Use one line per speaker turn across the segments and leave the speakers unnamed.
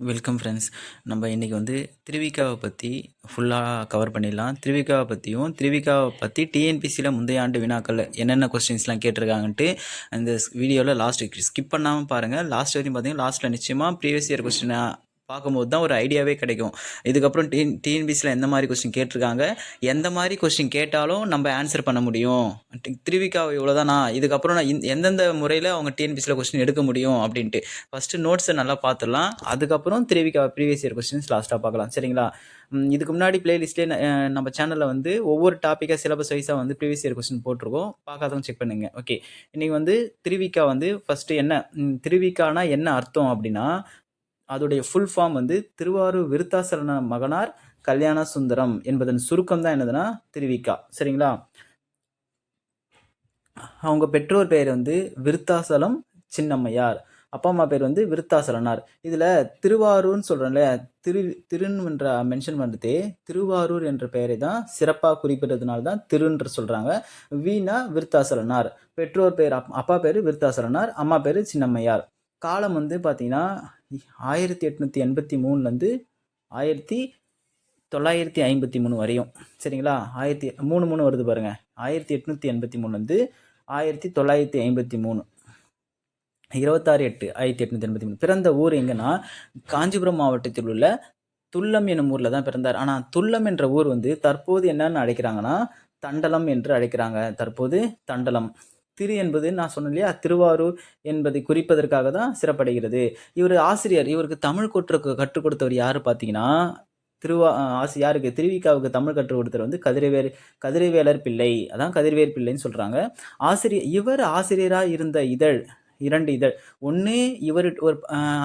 Welcome friends நம்ம இன்றைக்கி வந்து திருவிக்காவை பற்றி ஃபுல்லாக கவர் பண்ணிடலாம். திருவிக்காவை பற்றியும் திருவிக்காவை பற்றி டிஎன்பிசியில் முந்தைய ஆண்டு வினாக்கள் என்னென்ன கொஸ்டின்ஸ்லாம் கேட்டிருக்காங்கன்ட்டு அந்த வீடியோவில் லாஸ்ட் ஸ்கிப் பண்ணாமல் பாருங்கள் லாஸ்ட் வரையும் பார்த்தீங்கன்னா லாஸ்ட்டில் நிச்சயமாக ப்ரீவியஸ் இயர் கொஸ்டினாக பார்க்கும்போது தான் ஒரு ஐடியாவே கிடைக்கும். இதுக்கப்புறம் டிஎன் டிஎன்பிசியில் எந்த மாதிரி கொஸ்டின் கேட்டிருக்காங்க? எந்த மாதிரி கொஸ்டின் கேட்டாலும் நம்ம ஆன்சர் பண்ண முடியும். திருவிக்கா இவ்வளோதானா இதுக்கப்புறம் நான் எந்தெந்த முறையில் அவங்க டிஎன்பிசியில் கொஸ்டின் எடுக்க முடியும் அப்படின்ட்டு. ஃபஸ்ட்டு நோட்ஸை நல்லா பார்த்துடலாம். அதுக்கப்புறம் திருவிக்கா ப்ரீவியஸ் இயர் கொஸ்டின்ஸ் லாஸ்ட்டாக பார்க்கலாம். சரிங்களா? இதுக்கு முன்னாடி பிளேலிஸ்ட்லேயே நம்ம சேனலில் வந்து ஒவ்வொரு டாப்பிக்காக சிலபஸ் வைஸாக வந்து ப்ரீவியஸ் இயர் கொஸ்டின் போட்டிருக்கோம். பார்க்காதவங்க செக் பண்ணுங்கள் ஓகே இன்றைக்கி வந்து திருவிக்கா வந்து ஃபஸ்ட்டு என்ன திருவிக்கானா என்ன அர்த்தம் அப்படின்னா அதோடைய ஃபுல் ஃபார்ம் வந்து திருவாரூர் விருத்தாசரண மகனார் கல்யாண சுந்தரம் என்பதன் சுருக்கம் தான் என்னதுன்னா திருவிக்கா. சரிங்களா? அவங்க பெற்றோர் பெயர் வந்து விருத்தாசலம் சின்னம்மையார். அப்பா அம்மா பேர் வந்து விருத்தாசலனார். இதில் திருவாரூர்னு சொல்கிறோம்ல திரு திருன்ற மென்ஷன் பண்ணுறதே திருவாரூர் என்ற பெயரை தான் சிறப்பாக குறிப்பிட்டதுனால தான் திருன்ற சொல்கிறாங்க வீணா விருத்தாசலனார். பெற்றோர் பேர் அப்- அப்பா பேர் விருத்தாசலனார் அம்மா பேர் சின்னம்மையார். காலம் வந்து பார்த்தீங்கன்னா ஆயிரத்தி எட்நூற்றி எண்பத்தி மூணுலேருந்து ஆயிரத்தி தொள்ளாயிரத்தி ஐம்பத்தி மூணு வரையும். சரிங்களா? ஆயிரத்தி மூணு மூணு வருது பாருங்கள் ஆயிரத்தி எட்நூற்றி எண்பத்தி மூணுலேருந்து ஆயிரத்தி தொள்ளாயிரத்தி ஐம்பத்தி மூணு. இருபத்தாறு எட்டு ஆயிரத்தி எட்நூற்றி எண்பத்தி மூணு. பிறந்த ஊர் எங்கன்னா காஞ்சிபுரம் மாவட்டத்தில் உள்ள துல்லம் என்னும் ஊரில் தான் பிறந்தார். ஆனால் துல்லம் என்ற ஊர் வந்து தற்போது என்னன்னு அழைக்கிறாங்கன்னா தண்டலம் என்று அழைக்கிறாங்க. தற்போது தண்டலம். திரு என்பது நான் சொன்னேன் இல்லையா? திருவாரூர் என்பதை குறிப்பதற்காக தான் சிறப்படைகிறது. இவர் ஆசிரியர் இவருக்கு தமிழ் கொற்று கற்றுக் கொடுத்தவர் யார் பார்த்தீங்கன்னா திருவா ஆசி யாருக்கு? திருவிக்காவுக்கு தமிழ் கற்றுக் கொடுத்தவர் வந்து கதிரவேர் கதிரவேலர் பிள்ளை. அதான் கதிரவேல் பிள்ளைன்னு சொல்கிறாங்க ஆசிரியர் இவர் ஆசிரியராக இருந்த இதழ் இரண்டு இதழ். ஒன்று இவர் ஒரு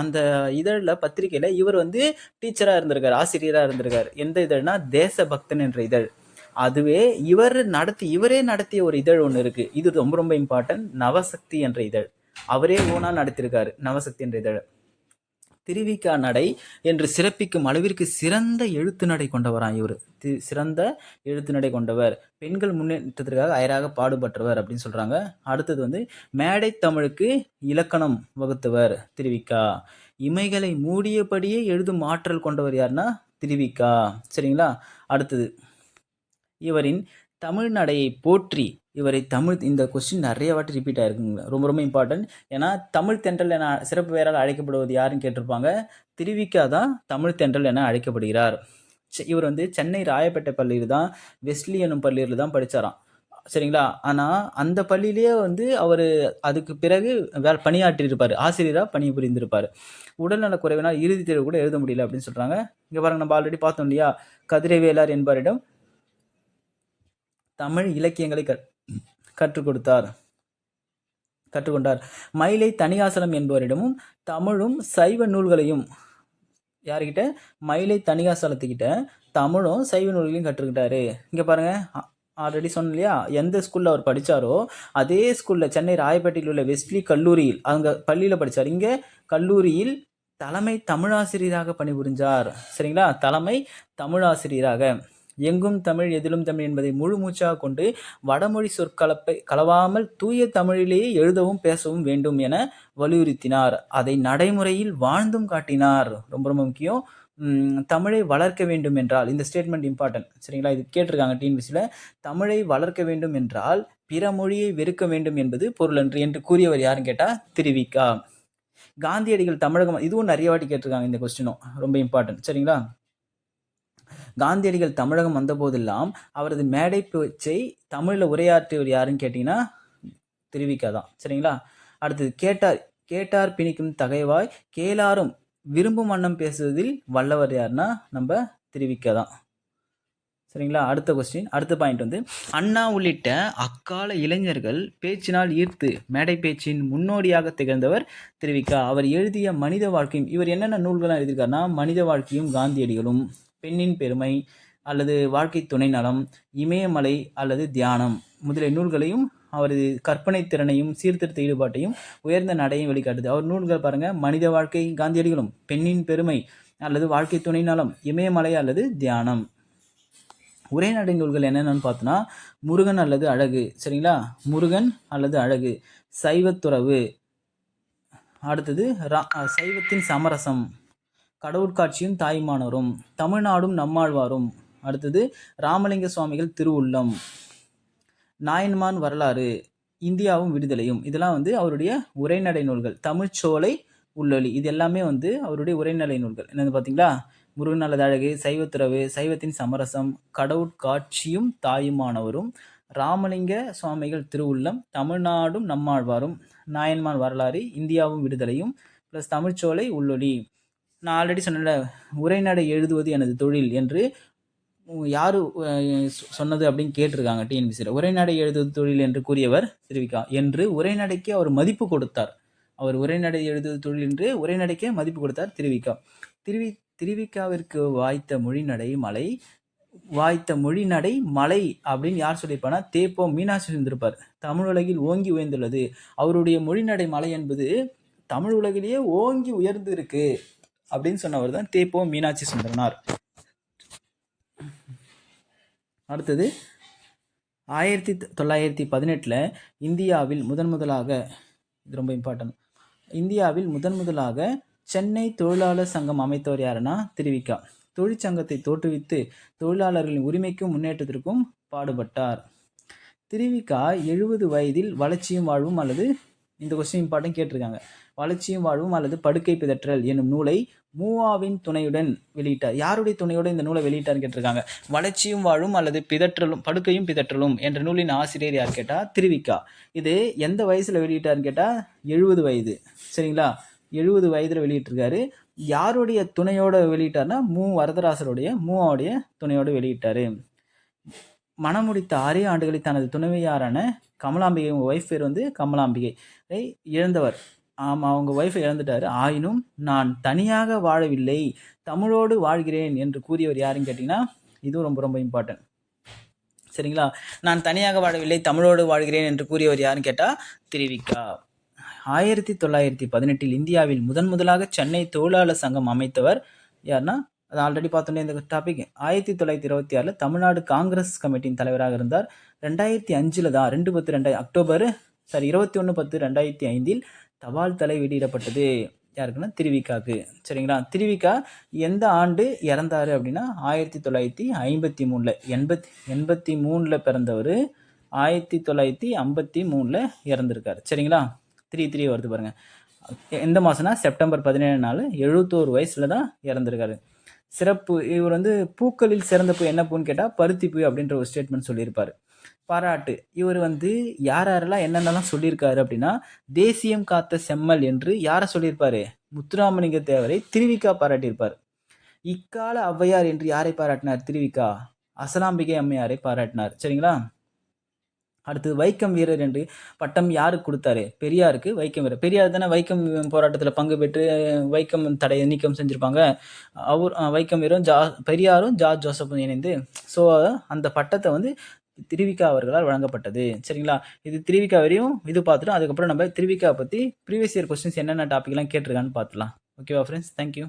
அந்த இதழில் பத்திரிக்கையில் இவர் வந்து டீச்சராக இருந்திருக்கார் ஆசிரியராக இருந்திருக்கார். எந்த இதழ்னா தேசபக்தன் என்ற இதழ். அதுவே இவர் நடத்தி இவரே நடத்திய ஒரு இதழ் ஒன்று இருக்குது இது ரொம்ப ரொம்ப இம்பார்ட்டன்ட் நவசக்தி என்ற இதழ். அவரே ஓனா நடத்தியிருக்காரு நவசக்தி என்ற இதழ். திருவிக்கா நடை என்று சிறப்பிக்கும் அளவிற்கு சிறந்த எழுத்து நடை கொண்டவராம் இவர். தி- சிறந்த எழுத்து நடை கொண்டவர். பெண்கள் முன்னேற்றத்திற்காக அயராக பாடுபட்டவர் அப்படின்னு சொல்றாங்க. அடுத்தது வந்து மேடை தமிழுக்கு இலக்கணம் வகுத்தவர் திருவிக்கா இமைகளை மூடியபடியே எழுதும் ஆற்றல் கொண்டவர் யாருன்னா திருவிக்கா சரிங்களா? அடுத்தது இவரின் தமிழ் நடையை போற்றி இவரை தமிழ் இந்த கொஸ்டின் நிறைய வாட்டி ரிப்பீட் ஆயிருக்குங்க. ரொம்ப ரொம்ப இம்பார்ட்டன்ட் ஏன்னா தமிழ் தென்றல் என சிறப்பு பெயரால் அழைக்கப்படுவது யாருன்னு கேட்டிருப்பாங்க? திருவிக்கா தான் தமிழ் தென்றல் என அழைக்கப்படுகிறார். இவர் வந்து சென்னை ராயப்பேட்டை பள்ளியில் தான் வெஸ்லி எனும் பள்ளியில் தான் படித்தாராம் சரிங்களா? ஆனால் அந்த பள்ளியிலேயே வந்து அவர் அதுக்கு பிறகு வேற பணியாற்றியிருப்பார். ஆசிரியராக பணி புரிந்திருப்பார். உடல்நல குறைவினால் இறுதித் தேர்வு கூட எழுத முடியல அப்படின்னு சொல்கிறாங்க இங்கே பாருங்க நம்ம ஆல்ரெடி பார்த்தோம் இல்லையா? கதிரைவேலார் என்பவரிடம் தமிழ் இலக்கியங்களை கற் கற்றுக் கொடுத்தார் கற்றுக்கொண்டார். மயிலை தணிகாசலம் என்பவரிடமும் தமிழும் சைவ நூல்களையும் யார்கிட்ட? மயிலை தணிகாசலத்துக்கிட்ட தமிழும் சைவ நூல்களையும் கற்றுக்கிட்டாரு. இங்கே பாருங்கள் ஆல்ரெடி சொன்னேன் இல்லையா எந்த ஸ்கூலில் அவர் படித்தாரோ அதே ஸ்கூலில் சென்னை ராயப்பேட்டையில் உள்ள வெஸ்ட்லி கல்லூரியில் அங்கே பள்ளியில் படித்தார் இங்கே கல்லூரியில் தலைமை தமிழாசிரியராக பணிபுரிஞ்சார். சரிங்களா? தலைமை தமிழாசிரியராக. எங்கும் தமிழ் எதிலும் தமிழ் என்பதை முழு மூச்சாக கொண்டு வடமொழி சொற்கலப்பை கலவாமல் தூய தமிழிலேயே எழுதவும் பேசவும் வேண்டும் என வலியுறுத்தினார். அதை நடைமுறையில் வாழ்ந்தும் காட்டினார். ரொம்ப ரொம்ப முக்கியம். தமிழை வளர்க்க வேண்டும் என்றால் இந்த ஸ்டேட்மெண்ட் இம்பார்ட்டன்ட் சரிங்களா? இது கேட்டிருக்காங்க டிஎன்பிசியில் தமிழை வளர்க்க வேண்டும் என்றால் பிற மொழியை வெறுக்க வேண்டும் என்பது பொருளன்று என்று கூறியவர் யாருன்னு கேட்டால் திருவிக்கா காந்தியடிகள் தமிழகம் இதுவும் நிறைய வாட்டி கேட்டிருக்காங்க இந்த கொஸ்டினும் ரொம்ப இம்பார்ட்டன்ட் சரிங்களா? காந்தியடிகள் தமிழகம் வந்தபோதெல்லாம் அவரது மேடை பேச்சை தமிழில் உரையாற்றியவர் யாருன்னு கேட்டிங்கன்னா திருவிக்கா தான் சரிங்களா? அடுத்தது கேட்டார் கேட்டார் பிணிக்கும் தகைவாய் கேளாரும் விரும்பும் வண்ணம் பேசுவதில் வல்லவர் யாருன்னா நம்ம திருவிக்க தான் சரிங்களா? அடுத்த கொஸ்டின் அடுத்த பாயிண்ட் வந்து அண்ணா உள்ளிட்ட அக்கால இளைஞர்கள் பேச்சினால் ஈர்த்து மேடை பேச்சின் முன்னோடியாக திகழ்ந்தவர் திருவிக்கா. அவர் எழுதிய மனித வாழ்க்கையும் இவர் என்னென்ன நூல்கள்லாம் எழுதியிருக்காருன்னா மனித வாழ்க்கையும் காந்தியடிகளும். பெண்ணின் பெருமை அல்லது வாழ்க்கை துணை நலம் இமயமலை அல்லது தியானம் முதலிய நூல்களையும் அவரது கற்பனை திறனையும் சீர்திருத்த ஈடுபாட்டையும் உயர்ந்த நடையும் வெளிக்காட்டுது. அவர் நூல்கள் பாருங்க மனித வாழ்க்கை காந்தியடிகளும் பெண்ணின் பெருமை அல்லது வாழ்க்கை துணை நலம் இமயமலை அல்லது தியானம். உரைநடை நூல்கள் என்னென்னு பார்த்தோன்னா முருகன் அல்லது அழகு சரிங்களா? முருகன் அல்லது அழகு. சைவத்துறவு. அடுத்தது ரா- சைவத்தின் சமரசம். கடவுட்காட்சியும் தாய்மானவரும் தமிழ்நாடும் நம்மாழ்வாரும். அடுத்தது ராமலிங்க சுவாமிகள் திருவுள்ளம். நாயன்மான் வரலாறு இந்தியாவும் விடுதலையும். இதெல்லாம் வந்து அவருடைய உரைநடை நூல்கள். தமிழ்ச்சோலை உள்ளொலி இது எல்லாமே வந்து அவருடைய உரைநடை நூல்கள். என்னது பார்த்தீங்களா முருகன் அழகு சைவத்துறவு சைவத்தின் சமரசம் கடவுட்காட்சியும் தாயுமானவரும் ராமலிங்க சுவாமிகள் திருவுள்ளம் தமிழ்நாடும் நம்மாழ்வாரும். நாயன்மான் வரலாறு இந்தியாவும் விடுதலையும் ப்ளஸ் தமிழ்ச்சோலை உள்ளொலி நான் ஆல்ரெடி சொன்னேன்ல உரைநடை எழுதுவது எனது தொழில் என்று யார் சொன்னது அப்படின்னு கேட்டிருக்காங்க டிஎன்பிசியில் உரைநடை எழுதுவது தொழில் என்று கூறியவர் தெரிவிக்கா என்று உரைநடைக்கு அவர் மதிப்பு கொடுத்தார். அவர் உரைநடை எழுதுவது தொழில் என்று உரைநடைக்கே மதிப்பு கொடுத்தார் திருவிக்கா திருவி திருவிக்காவிற்கு வாய்த்த மொழிநடை மலை வாய்த்த மொழிநடை மலை அப்படின்னு யார் சொல்லியிருப்பானா தேப்போ மீனாட்சி இருந்திருப்பார் தமிழ் உலகில் ஓங்கி உயர்ந்துள்ளது. அவருடைய மொழிநடை மலை என்பது தமிழ் உலகிலேயே ஓங்கி உயர்ந்து இருக்கு அப்படின்னு சொன்னவர் தான் தேப்போ மீனாட்சி சுந்தரனார். அடுத்தது ஆயிரத்தி தொள்ளாயிரத்தி பதினெட்டில் இந்தியாவில் முதன் முதலாக இது ரொம்ப இம்பார்ட்டன்ட் இந்தியாவில் முதன் முதலாக சென்னை தொழிலாளர் சங்கம் அமைத்தவர் யாருன்னா திருவிக்கா. தொழிற்சங்கத்தை தோற்றுவித்து தொழிலாளர்களின் உரிமைக்கும் முன்னேற்றத்திற்கும் பாடுபட்டார். திருவிக்கா எழுபது வயதில் வளர்ச்சியும் வாழ்வும் அல்லது இந்த கொஸ்டின் இம்பார்ட்டன் கேட்டிருக்காங்க. வளர்ச்சியும் வாழ்வும் அல்லது படுக்கை பிதற்றல் என்னும் நூலை மூவாவின் துணையுடன் வெளியிட்டார். யாருடைய துணையோடு இந்த நூலை வெளியிட்டார்னு கேட்டிருக்காங்க? வளர்ச்சியும் வாழும் அல்லது பிதற்றலும் படுக்கையும் பிதற்றலும் என்ற நூலின் ஆசிரியர் யார் கேட்டால் திருவிக்கா. இது எந்த வயசில் வெளியிட்டார்னு கேட்டால் எழுபது வயது. சரிங்களா? எழுபது வயதில் வெளியிட்டிருக்காரு. யாருடைய துணையோட வெளியிட்டார்னா? மூ. வரதராசருடைய மூவாவுடைய துணையோடு வெளியிட்டார். மனமுடித்த ஆறே ஆண்டுகளில் தனது துணைவியாரான கமலாம்பிகை உங்கள் ஒய்ஃப் பேர் வந்து கமலாம்பிகை. இழந்தவர். ஆமாம் அவங்க ஒய்ஃபை இழந்துட்டார். ஆயினும் நான் தனியாக வாழவில்லை. தமிழோடு வாழ்கிறேன் என்று கூறியவர் யாருன்னு கேட்டிங்கன்னா இதுவும் ரொம்ப ரொம்ப இம்பார்ட்டன்ட் சரிங்களா? நான் தனியாக வாழவில்லை தமிழோடு வாழ்கிறேன் என்று கூறியவர் யாருன்னு கேட்டால் திருவிக்கா ஆயிரத்தி தொள்ளாயிரத்தி பதினெட்டில் இந்தியாவில் முதன் முதலாக சென்னை தொழிலாளர் சங்கம் அமைத்தவர் யாருன்னா அது ஆல்ரெடி பார்த்தோன்னே இந்த டாபிக் ஆயிரத்தி தொள்ளாயிரத்தி இருபத்தி ஆறில் தமிழ்நாடு காங்கிரஸ் கமிட்டியின் தலைவராக இருந்தார். ரெண்டாயிரத்தி அஞ்சில் தான் ரெண்டு பத்து ரெண்டாயிரம் அக்டோபர் சாரி இருபத்தி ஒன்று பத்து ரெண்டாயிரத்தி ஐந்தில் தபால் தலை வெளியிடப்பட்டது. யாருக்குன்னா திருவிக்காக்கு சரிங்களா? திருவிக்கா எந்த ஆண்டு இறந்தார் அப்படின்னா ஆயிரத்தி தொள்ளாயிரத்தி ஐம்பத்தி மூணில் எண்பத்தி எண்பத்தி மூணில் பிறந்தவர் ஆயிரத்தி தொள்ளாயிரத்தி ஐம்பத்தி மூணில் இறந்துருக்காரு. சரிங்களா? த்ரீ த்ரீ வருது பாருங்கள் எந்த மாதம்னா செப்டம்பர் பதினேழு நாள் எழுபத்தோரு வயசில் தான் இறந்துருக்காரு. சிறப்பு இவர் வந்து பூக்களில் சிறந்த பூ என்ன பூன்னு கேட்டால் பருத்தி பூ அப்படின்ற ஒரு ஸ்டேட்மெண்ட் சொல்லியிருப்பார். பாராட்டு. இவர் வந்து யார் யாரெல்லாம் என்னென்னலாம் சொல்லியிருக்காரு அப்படின்னா தேசியம் காத்த செம்மல் என்று யாரை சொல்லியிருப்பாரு? முத்துராமலிங்க தேவரை திருவிக்கா பாராட்டியிருப்பார். இக்கால ஔவையார் என்று யாரை பாராட்டினார்? திருவிக்கா. அசலாம்பிகை அம்மையாரை பாராட்டினார். சரிங்களா? அடுத்தது வைக்கம் வீரர் என்று பட்டம் யாருக்கு கொடுத்தாரு? பெரியாருக்கு வைக்கம் வீரர். பெரியார் தானே வைக்கம் போராட்டத்தில் பங்கு பெற்று வைக்கம் தடை நீக்கம் செஞ்சுருப்பாங்க. அவர் வைக்கம் வீரரும் ஜா பெரியாரும் ஜார்ஜ் ஜோசப்பும் இணைந்து ஸோ அந்த பட்டத்தை வந்து திருவிக்கா அவர்களால் வழங்கப்பட்டது. சரிங்களா? இது திருவிக்கா வரையும் இது பார்த்துட்டோம். அதுக்கப்புறம் நம்ம திருவிக்கா பற்றி ப்ரீவியஸ் இயர் கொஸ்டின்ஸ் என்னென்ன டாப்பிக்லாம் கேட்டிருக்கான்னு பார்த்துலாம். ஓகேவா ஃப்ரெண்ட்ஸ் தேங்க்யூ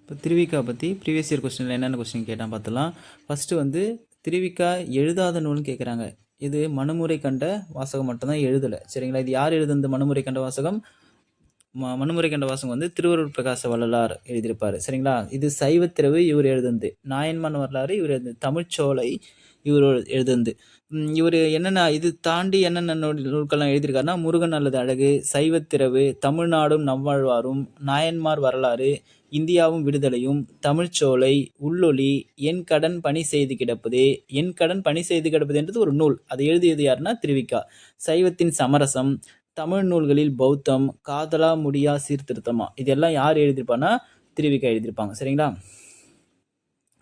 இப்போ திருவிக்கா பற்றி ப்ரீவியஸ் இயர் கொஸ்டினில் என்னென்ன கொஸ்டின் கேட்டால் பார்த்துலாம். ஃபஸ்ட்டு வந்து திருவிக்கா எழுதாத நூல்னு கேட்குறாங்க இது மனுமுறை கண்ட வாசகம் மட்டும்தான் எழுதலை. சரிங்களா? இது யார் எழுதுந்த மனுமுறை கண்ட வாசகம்? ம மனுமுறை கண்ட வாசகம் வந்து திருவருள் பிரகாச வள்ளலார் எழுதியிருப்பார். சரிங்களா? இது சைவத்திரவு இவர் எழுதுந்து நாயன்மான் வரலாறு இவர் எழுதுனது. தமிழ்ச்சோலை இவர் எழுதுந்து இவர் என்னென்ன இது தாண்டி என்னென்ன நூல்கள்லாம் எழுதியிருக்காருன்னா முருகன் அல்லது அழகு சைவத்திரவு தமிழ்நாடும் நவ்வாழ்வாரும் நாயன்மார் வரலாறு இந்தியாவும் விடுதலையும் தமிழ்ச்சோலை உள்ளொலி என் கடன் பணி செய்து கிடப்பதே என் கடன் பணி செய்து கிடப்பதுன்றது ஒரு நூல். அதை எழுதியது யாருன்னா திருவிக்கா. சைவத்தின் சமரசம் தமிழ் நூல்களில் பௌத்தம் காதலா முடியா சீர்திருத்தமா? இதெல்லாம் யார் எழுதியிருப்பான்னா திருவிக்கா எழுதியிருப்பாங்க. சரிங்களா?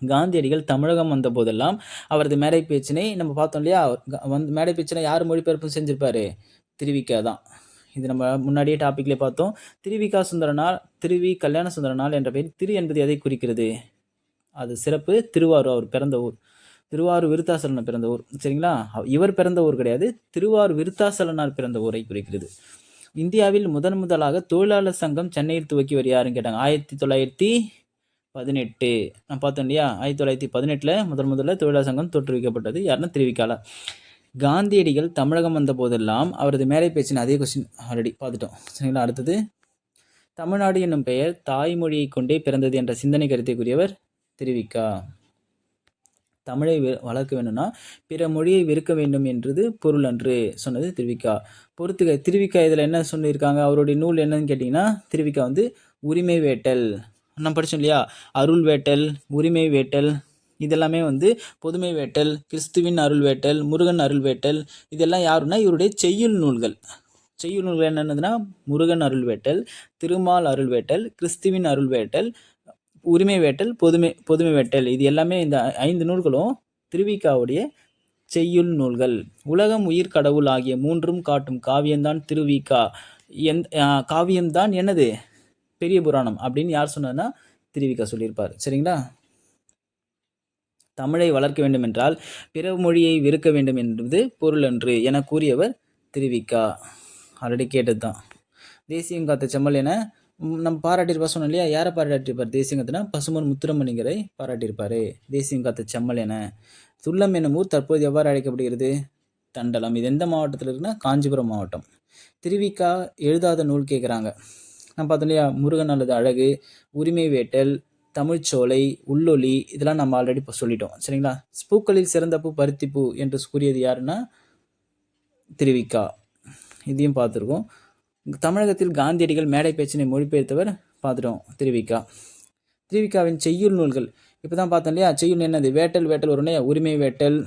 காந்தியடிகள் தமிழகம் வந்த போதெல்லாம் அவரது மேடை பேச்சினை நம்ம பார்த்தோம் இல்லையா? வந்து மேடை பேச்சினை யார் மொழிபெயர்ப்பு செஞ்சிருப்பாரு? திருவிக்கா தான். இது நம்ம முன்னாடியே டாப்பிக்லேயே பார்த்தோம். திருவிகா சுந்தரனால் திருவி கல்யாண சுந்தரனால் என்ற பெயர் திரு என்பது எதை குறிக்கிறது? அது சிறப்பு. திருவாரூர் அவர் பிறந்த ஊர். திருவாரூர் விருத்தாசலனார் பிறந்த ஊர். சரிங்களா? இவர் பிறந்த ஊர் கிடையாது. திருவாரூர் விருத்தாசலனார் பிறந்த ஊரை குறிக்கிறது. இந்தியாவில் முதன் முதலாக தொழிலாளர் சங்கம் சென்னையில் துவக்கி யாருன்னு கேட்டாங்க. ஆயிரத்தி தொள்ளாயிரத்தி பதினெட்டு. நான் பார்த்தோம் இல்லையா? ஆயிரத்தி தொள்ளாயிரத்தி பதினெட்டில் முதன் முதல்ல தொழிலாளர் சங்கம் தோற்றுவிக்கப்பட்டது. யாருன்னா திருவிக்காலா. காந்தியடிகள் தமிழகம் வந்த போதெல்லாம் அவரது மேலே பேச்சின் அதே கொஸ்டின் ஆல்ரெடி பார்த்துட்டோம். சரிங்களா? அடுத்தது தமிழ்நாடு என்னும் பெயர் தாய்மொழியை கொண்டே பிறந்தது என்ற சிந்தனை கருத்தைக்குரியவர் தெரிவிக்கா? திருவிக்கா தமிழை வளர்க்க வேண்டும்னா பிற மொழியை வெறுக்க வேண்டும் என்றது பொருள் அன்று சொன்னது திருவிக்கா. பொறுத்துக திருவிக்கா இதில் என்ன சொல்லியிருக்காங்க? அவருடைய நூல் என்னன்னு கேட்டிங்கன்னா திருவிக்கா வந்து உரிமை வேட்டல். நம்ம படித்தோம் இல்லையா? அருள் வேட்டல் உரிமை வேட்டல் இதெல்லாமே வந்து பொதுமை வேட்டல் கிறிஸ்துவின் அருள் வேட்டல் முருகன் அருள் வேட்டல் இதெல்லாம் யாருன்னா இவருடைய செய்யுள் நூல்கள். செய்யுள் நூல்கள் என்னென்னதுன்னா முருகன் அருள் வேட்டல் திருமால் அருள் வேட்டல் கிறிஸ்துவின் அருள் வேட்டல் உரிமை வேட்டல் பொதுமை பொதுமை வேட்டல். இது எல்லாமே இந்த ஐந்து நூல்களும் திருவிக்காவுடைய செய்யுள் நூல்கள். உலகம் உயிர் கடவுள் ஆகிய மூன்றும் காட்டும் காவியம்தான் திருவிக்கா. எந் காவியம்தான் என்னது? பெரிய புராணம் அப்படின்னு யார் சொன்னதுன்னா திருவிக்கா சொல்லியிருப்பார். சரிங்களா? தமிழை வளர்க்க வேண்டும் என்றால் பிற மொழியை வெறுக்க வேண்டும் என்பது பொருள் அன்று என கூறியவர் திருவிக்கா. ஆல்ரெடி கேட்டது தான் தேசியம் காத்த செம்மல் என நம் நம்ம பாராட்டியிருப்பா சொன்னோம் இல்லையா? யாரை பாராட்டியிருப்பார் தேசியம் பசுமன் முத்துரமணிங்கரை பாராட்டியிருப்பார். தேசியம் காத்த செம்மல் என. துல்லம் என்னும் ஊர் தற்போது எவ்வாறு அழைக்கப்படுகிறது? தண்டலம். இது எந்த மாவட்டத்தில் இருக்குன்னா? காஞ்சிபுரம் மாவட்டம். திருவிக்கா எழுதாத நூல் கேட்குறாங்க நம்ம பார்த்தோம் இல்லையா? முருகன் அல்லது அழகு உரிமை வேட்டல் தமிழ்ச்சோலை உள்ளொலி இதெல்லாம் நம்ம ஆல்ரெடி இப்போ சொல்லிட்டோம். சரிங்களா? பூக்களில் சிறந்த பூ பருத்தி பூ என்று கூறியது யாருன்னா? திருவிக்கா. இதையும் பார்த்துருக்கோம். தமிழகத்தில் காந்தியடிகள் மேடை பேச்சினை மொழிபெயர்த்தவர் பார்த்துட்டோம் திருவிக்கா. திருவிக்காவின் செய்யுள் நூல்கள். இப்போ தான் பார்த்தோம் இல்லையா? செய்யுள் என்னது? வேட்டல் வேட்டல் உடனே உரிமை வேட்டல்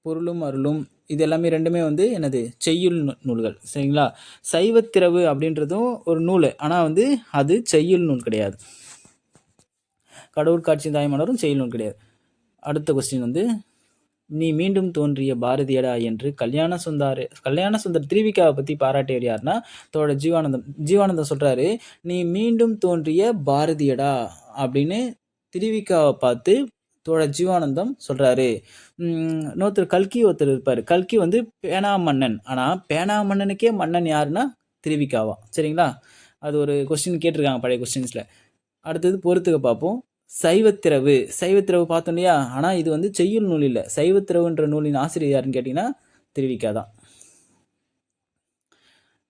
பொருளும் அருளும். இது எல்லாமே ரெண்டுமே வந்து என்னது? செய்யுள் நூ- நூல்கள். சரிங்களா? சைவத்திரவு அப்படின்றதும் ஒரு நூல். ஆனால் வந்து அது செய்யுள் நூல் கிடையாது. கடவுள் காட்சி தாய்மலரும் செயலும் கிடையாது. அடுத்த கொஸ்டின் வந்து நீ மீண்டும் தோன்றிய பாரதியடா என்று கல்யாண சுந்தார் கல்யாண சுந்தர் திருவிக்காவை பற்றி பாராட்டியவர் யாருன்னா தோட ஜீவானந்தம் ஜீவானந்தம் சொல்கிறாரு நீ மீண்டும் தோன்றிய பாரதியடா அப்படின்னு திருவிக்காவை பார்த்து தோட ஜீவானந்தம் சொல்கிறாரு இன்னொருத்தர் கல்கி ஒருத்தர் இருப்பார். கல்கி வந்து பேனா மன்னன் ஆனால் பேனா மன்னனுக்கே மன்னன் யாருன்னா திருவிக்காவா? சரிங்களா? அது ஒரு கொஸ்டின் கேட்டிருக்காங்க பழைய கொஸ்டின்ஸில் அடுத்தது பொறுத்துக்க பார்ப்போம். சைவத்திரவு. சைவத்திரவு பார்த்தோம் இல்லையா ஆனால் இது வந்து செய்யுள் நூல் இல்லை. சைவத்திரவுன்ற நூலின் ஆசிரியர் யாருன்னு கேட்டிங்கன்னா திருவிக்காதான்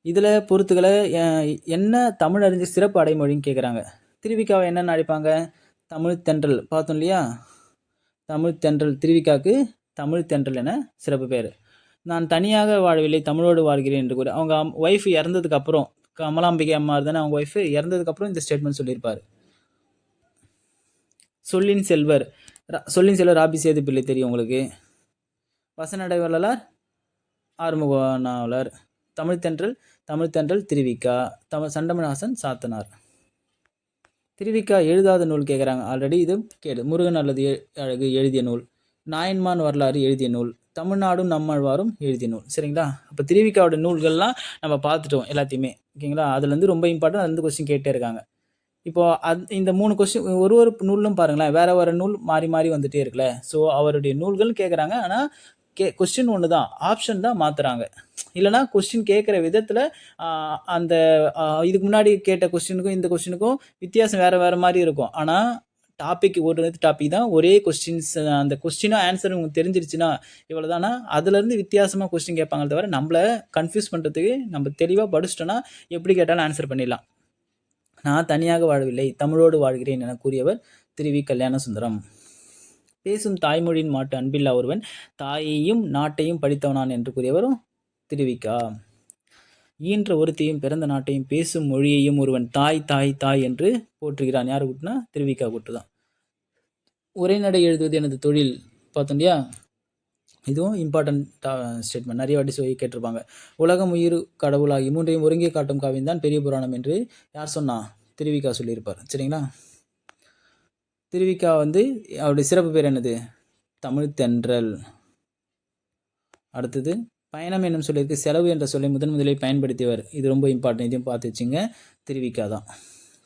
இதில் பொறுத்துக்களை என்ன தமிழ் அறிஞர் சிறப்பு அடைமொழின்னு கேட்குறாங்க திருவிக்காவை என்னென்னு அழைப்பாங்க? தமிழ் தென்றல். பார்த்தோம் இல்லையா தமிழ் தென்றல் திருவிக்காக்கு தமிழ் தென்றல் என சிறப்பு பேர். நான் தனியாக வாழவில்லை தமிழோடு வாழ்கிறேன் என்று கூறி அவங்க ஒய்ஃப் இறந்ததுக்கு அப்புறம் கமலாம்பிகை அம்மா தானே அவங்க ஒய்ஃபு இறந்ததுக்கப்புறம் இந்த ஸ்டேட்மெண்ட் சொல்லியிருப்பார். சொல்லின் செல்வர் சொல்லின் செல்வர் ராபி சேது பிள்ளை தெரியும் உங்களுக்கு. வசனடை வள்ளலார் ஆறுமுக நாவலர் தமிழ் தென்றல் தமிழ் தென்றல் திருவிக்கா தமிழ் சண்டமநாசன் சாத்தனார். திருவிக்கா எழுதாத நூல் கேட்குறாங்க ஆல்ரெடி இது கேடு. முருகன் அல்லது எ- அழகு எழுதிய நூல். நாயன்மான் வரலாறு எழுதிய நூல். தமிழ்நாடும் நம்மாழ்வாரும் எழுதிய நூல். சரிங்களா? அப்போ திருவிக்காவோட நூல்கள்லாம் நம்ம பார்த்துட்டோம் எல்லாத்தையுமே. ஓகேங்களா? அதுலேருந்து ரொம்ப இம்பார்ட்டன்ட் அந்த கொஸ்டின் கேட்டே இருக்காங்க. இப்போ அந் இந்த மூணு கொஸ்டின் ஒரு ஒரு நூலும் பாருங்களேன். வேறு வேறு நூல் மாறி மாறி வந்துகிட்டே இருக்குல்ல. ஸோ அவருடைய நூல்கள் கேட்குறாங்க ஆனால் கே கொஸ்டின் ஒன்று தான் ஆப்ஷன் தான் மாற்றுறாங்க இல்லைனா கொஸ்டின் கேட்குற விதத்தில் அந்த இதுக்கு முன்னாடி கேட்ட கொஸ்டினுக்கும் இந்த கொஸ்டினுக்கும் வித்தியாசம் வேறு வேறு மாதிரி இருக்கும். ஆனால் டாபிக் ஒரு டாபிக் தான். ஒரே கொஸ்டின்ஸ் அந்த கொஸ்டினும் ஆன்சர் உங்களுக்கு தெரிஞ்சிருச்சுன்னா இவ்வளோதானா அதுலேருந்து வித்தியாசமாக கொஸ்டின் கேட்பாங்க தவிர நம்மளை கன்ஃபியூஸ் பண்ணுறதுக்கு நம்ம தெளிவாக படிச்சிட்டோன்னா எப்படி கேட்டாலும் ஆன்சர் பண்ணிடலாம். நான் தனியாக வாழவில்லை தமிழோடு வாழ்கிறேன் என கூறியவர் திருவி வி. கல்யாணசுந்தரம். பேசும் தாய்மொழியின் மாட்டு அன்பில்லா ஒருவன் தாயையும் நாட்டையும் படித்தவனான் என்று கூறியவரும் திருவிக்கா ஈன்ற ஒருத்தையும் பிறந்த நாட்டையும் பேசும் மொழியையும் ஒருவன் தாய் தாய் தாய் என்று போற்றுகிறான். யார் கூட்டுனா? திருவிக்கா கூட்டு தான் உரைநடை எழுதுவது எனது தொழில். பார்த்தோம் இல்லையா? இதுவும் இம்பார்ட்டண்ட்டாக ஸ்டேட்மெண்ட் நிறைய வாட்டி சொல்லி கேட்டிருப்பாங்க. உலகம் உயிர் கடவுளாகி மூன்றையும் ஒருங்கே காட்டும் காவியம் தான் பெரிய புராணம் என்று யார் சொன்னா? திருவிக்கா சொல்லியிருப்பார். சரிங்களா? திருவிக்கா வந்து அவருடைய சிறப்பு பேர் என்னது? தமிழ் தென்றல். அடுத்தது பயணம் என்னும் சொல்லியிருக்கு செலவு என்ற சொல்லை முதன் முதலில் பயன்படுத்தியவர். இது ரொம்ப இம்பார்ட்டன்ட் இதையும் பார்த்து வச்சுங்க. திருவிக்கா தான்.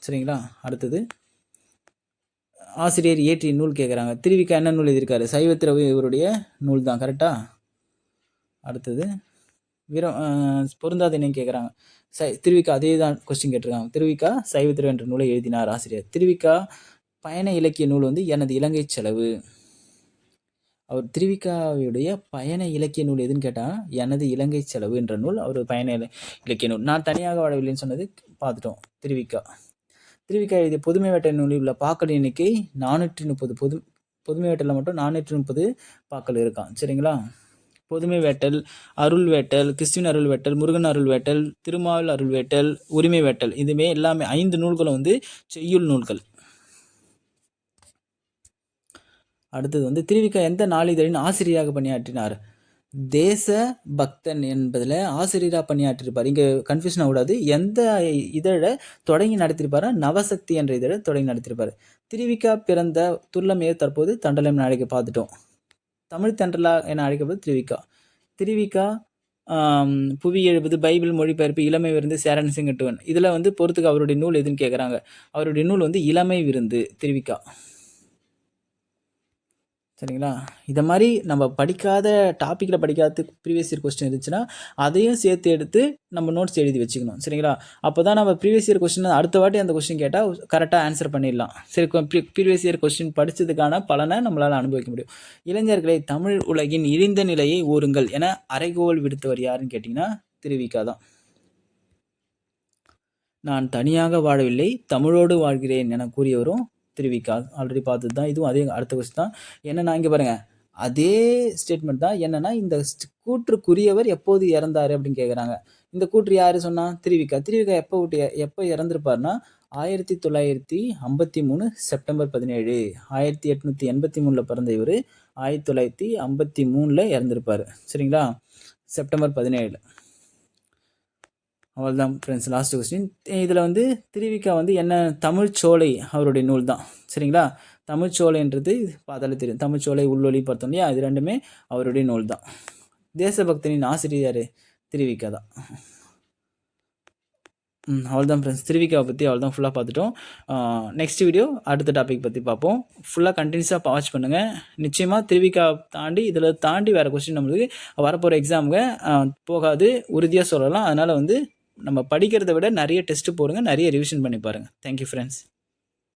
சரிங்களா? அடுத்தது ஆசிரியர் இயற்றிய நூல் கேட்குறாங்க. திருவிக்கா என்ன நூல் எழுதியிருக்காரு? சைவத்திரவு இவருடைய நூல் தான். கரெக்டாக அடுத்தது வீரம் அஹ், என்னன்னு கேட்குறாங்க சை திருவிக்கா அதே தான் கொஸ்டின் கேட்டிருக்காங்க. திருவிக்கா சைவத்திரவு என்ற நூலை எழுதினார் ஆசிரியர். திருவிக்கா பயண இலக்கிய நூல் வந்து எனது இலங்கை செலவு. அவர் திருவிக்காவுடைய பயண இலக்கிய நூல் எதுன்னு கேட்டால் எனது இலங்கை செலவு என்ற நூல் அவர் பயண இல- இலக்கிய நூல். நான் தனியாக வாழவில்லைன்னு சொன்னது பார்த்துட்டோம். திருவிக்கா. திருவிக்கா எழுதிய புதுமை வேட்டை நூலில் உள்ள பாக்கள் எண்ணிக்கை நானூற்றி முப்பது. பொது புதுமை வேட்டையில் மட்டும் நானூற்றி முப்பது பாக்கள் இருக்கான். சரிங்களா? பொதுமை வேட்டல் அருள் வேட்டல் கிறிஸ்துவின் அருள் வேட்டல் முருகன் அருள் வேட்டல் திருமால் அருள் வேட்டல் உரிமை வேட்டல் இதுமே எல்லாமே ஐந்து நூல்களும் வந்து செய்யுள் நூல்கள். அடுத்தது வந்து திருவிக்கா எந்த நாளிதழின் ஆசிரியராக பணியாற்றினார்? தேச பக்தன் என்பதில் ஆசிரியராக பணியாற்றிருப்பார். இங்கே கன்ஃபியூஷன் ஆகக்கூடாது. எந்த இதழை தொடங்கி நடத்திருப்பாரா நவசக்தி என்ற இதழை தொடங்கி நடத்திருப்பார் திருவிக்கா பிறந்த துர்லமையை தற்போது தண்டலம் நாளைக்கு பார்த்துட்டோம். தமிழ் தென்றலா என அழைக்கப்படுது திருவிக்கா. திருவிக்கா புவி எழுபது பைபிள் மொழிபெயர்ப்பு இளமை விருந்து சேரன் சிங்கட்டுவன். இதில் வந்து பொறுத்துக்கு அவருடைய நூல் எதுன்னு கேட்குறாங்க அவருடைய நூல் வந்து இளமை விருந்து திருவிக்கா. சரிங்களா? இதை மாதிரி நம்ம படிக்காத டாப்பிக்கில் படிக்காத ப்ரீவியஸ் இயர் கொஸ்டின் இருந்துச்சுன்னா அதையும் சேர்த்து எடுத்து நம்ம நோட்ஸ் எழுதி வச்சுக்கணும். சரிங்களா? அப்போ தான் நம்ம ப்ரீவியஸ் இயர் கொஸ்டின் அடுத்த வாட்டி அந்த கொஸ்டின் கேட்டால் கரெக்டாக ஆன்சர் பண்ணிடலாம். சரி ப்ரீவியஸ் இயர் கொஸ்டின் படித்ததுக்கான பலனை நம்மளால் அனுபவிக்க முடியும். இளைஞர்களை தமிழ் உலகின் இழிந்த நிலையை ஊறுங்கள் என அரைகோல் விடுத்தவர் யாருன்னு கேட்டிங்கன்னா திருவிக்கா தான். நான் தனியாக வாழவில்லை தமிழோடு வாழ்கிறேன் என கூறியவரும் திருவிக்கா ஆல்ரெடி பார்த்தது தான். இதுவும் அதே அடுத்த கொஸ்டின் தான். என்னென்னா இங்கே பாருங்கள் அதே ஸ்டேட்மெண்ட் தான். என்னென்னா இந்த கூற்றுக்குரியவர் எப்போது இறந்தாரு அப்படின்னு கேட்குறாங்க இந்த கூற்று யார் சொன்னால் திருவிக்கா திருவிக்கா எப்போ விட்டு எப்போ இறந்துருப்பாருன்னா? ஆயிரத்தி தொள்ளாயிரத்தி ஐம்பத்தி மூணு செப்டம்பர் பதினேழு. ஆயிரத்தி எட்நூற்றி எண்பத்தி மூணில் பிறந்த இவர். ஆயிரத்தி தொள்ளாயிரத்தி ஐம்பத்தி மூணில் இறந்துருப்பார். சரிங்களா? செப்டம்பர் பதினேழு. அவ்வளோதான் ஃப்ரெண்ட்ஸ் லாஸ்ட் கொஸ்டின் இதில் வந்து திருவிக்கா வந்து என்ன தமிழ்ச்சோலை அவருடைய நூல் தான் சரிங்களா தமிழ்ச்சோலைன்றது பார்த்தாலே தெரியும். தமிழ்ச்சோலை உள்ளொலி பார்த்தோம் இல்லையா இது ரெண்டுமே அவருடைய நூல் தான் தேசபக்தனின் ஆசிரியர் திருவிக்கா தான் அவ்வளோதான் ஃப்ரெண்ட்ஸ் திருவிக்காவை பற்றி அவ்வளோதான் ஃபுல்லாக பார்த்துட்டோம். நெக்ஸ்ட் வீடியோ அடுத்த டாபிக் பற்றி பார்ப்போம். ஃபுல்லாக கண்டினியூஸாக வாட்ச் பண்ணுங்கள் நிச்சயமாக திருவிக்கா தாண்டி இதில் தாண்டி வேறு கொஸ்டின் நம்மளுக்கு வரப்போகிற எக்ஸாமுக்கு போகாது. உறுதியாக சொல்லலாம். அதனால் வந்து நம்ம படிக்கிறத விட நிறைய டெஸ்ட்டு போடுங்க நிறைய ரிவிஷன் பண்ணி பாருங்கள் தேங்க்யூ ஃப்ரெண்ட்ஸ்